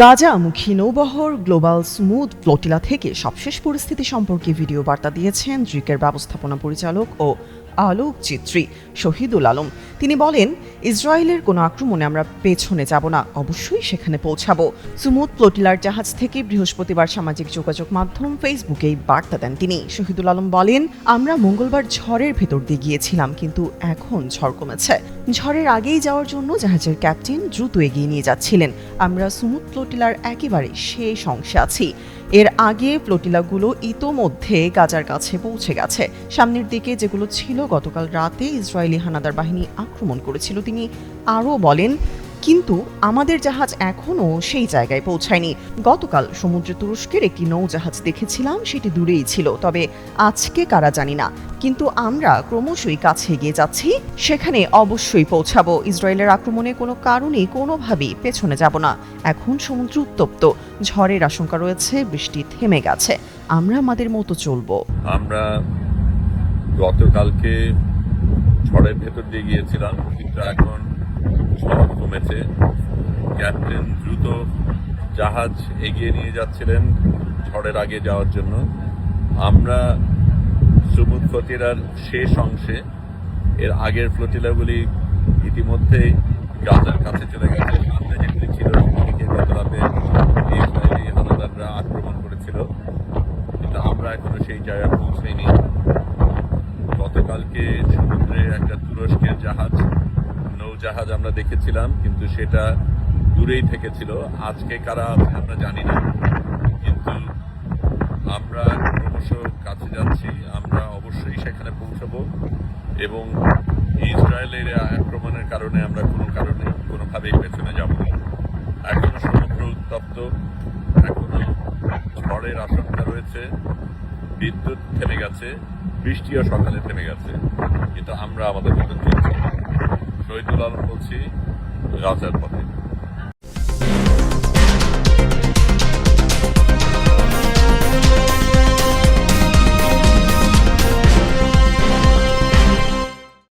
গাজামুখী নৌবহর Global Sumud Flotilla থেকে সবশেষ পরিস্থিতি সম্পর্কে ভিডিও বার্তা দিয়েছেন ড্রিকের ব্যবস্থাপনা পরিচালক ও আলোকচিত্রী শহীদুল আলম। তিনি বলেন, ইসরায়েলের কোনো আক্রমণে আমরা পেছনে যাব না, অবশ্যই সেখানে পৌঁছাবো। সুমুদ ফ্লোটিলার জাহাজ থেকে বৃহস্পতিবার সামাজিক যোগাযোগ মাধ্যম ফেসবুকে এই বার্তা দেন তিনি। শহীদুল আলম বলেন, আমরা মঙ্গলবার ঝড়ের ভেতর দিয়ে গিয়েছিলাম, কিন্তু এখন ঝড় কমেছে। ঝড়ের আগেই যাওয়ার জন্য জাহাজের ক্যাপ্টেন দ্রুত এগিয়ে নিয়ে যাচ্ছিলেন। আমরা সুমুদ ফ্লোটিলার একেবারে শেষ অংশে আছি। এর আগে প্লোটিলাগুলো ইতোমধ্যে গাজার কাছে পৌঁছে গেছে। সামনের দিকে যেগুলো ছিল গতকাল রাতে ইসরায়েলি হানাদার বাহিনী আক্রমণ করেছিল। তিনি আরও বলেন, কিন্তু আমাদের জাহাজ এখনও সেই জায়গায় পৌঁছায়নি। গতকাল সমুদ্রে তুরস্কের একটি নৌজাহাজ দেখেছিলাম, সেটি দূরেই ছিল। তবে আজকে কারা জানি না। কিন্তু আমরা ক্রমশই কাছে এগিয়ে যাচ্ছি। সেখানে অবশ্যই পৌঁছাবো। ইসরায়েলের আক্রমণে কোনো কারণেই কোনোভাবেই পেছনে যাব না। এখন সমুদ্র উত্তপ্ত। ঝড়ের আশঙ্কা রয়েছে, বৃষ্টি থেমে গেছে। আমরা আমাদের মতো চলবো। আমরা গতকালকে ঝড়ের ভেতর দিয়ে গিয়েছিলাম, কিন্তু এখন ঝড় কমেছে। ক্যাপ্টেন দ্রুত জাহাজ এগিয়ে নিয়ে যাচ্ছিলেন ঝড়ের আগে যাওয়ার জন্য। আমরা সুমুদ শেষ অংশে, এর আগের ফ্লোটিলাগুলি ইতিমধ্যেই গাজার কাছে চলে গেছে। সামনে যেগুলি ছিল সেগুলিকে গত রাতে ইসরায়েলি হানাদাররা আক্রমণ করেছিল, কিন্তু আমরা এখনও সেই জায়গায় পৌঁছাইনি। গতকালকে সমুদ্রে একটা তুরস্কের জাহাজ, নৌজাহাজ আমরা দেখেছিলাম, কিন্তু সেটা দূরেই থেকেছিল। আজকে কারা আছে আমরা জানি না। কিন্তু আমরা ক্রমশ কাছে যাচ্ছি, আমরা অবশ্যই সেখানে পৌঁছাবো এবং ইসরায়েলের আক্রমণের কারণে আমরা কোনো কারণে কোনোভাবেই পেছনে যাব না। এখনও সমুদ্র উত্তপ্ত, এখনও ঝড়ের আশঙ্কা রয়েছে, বিদ্যুৎ থেমে গেছে। বৃষ্টিও সকালে থেমে গেছে কিন্তু আমরা আমাদের মতন চলছি। শহীদুল আলম বলছি রাজার পথে।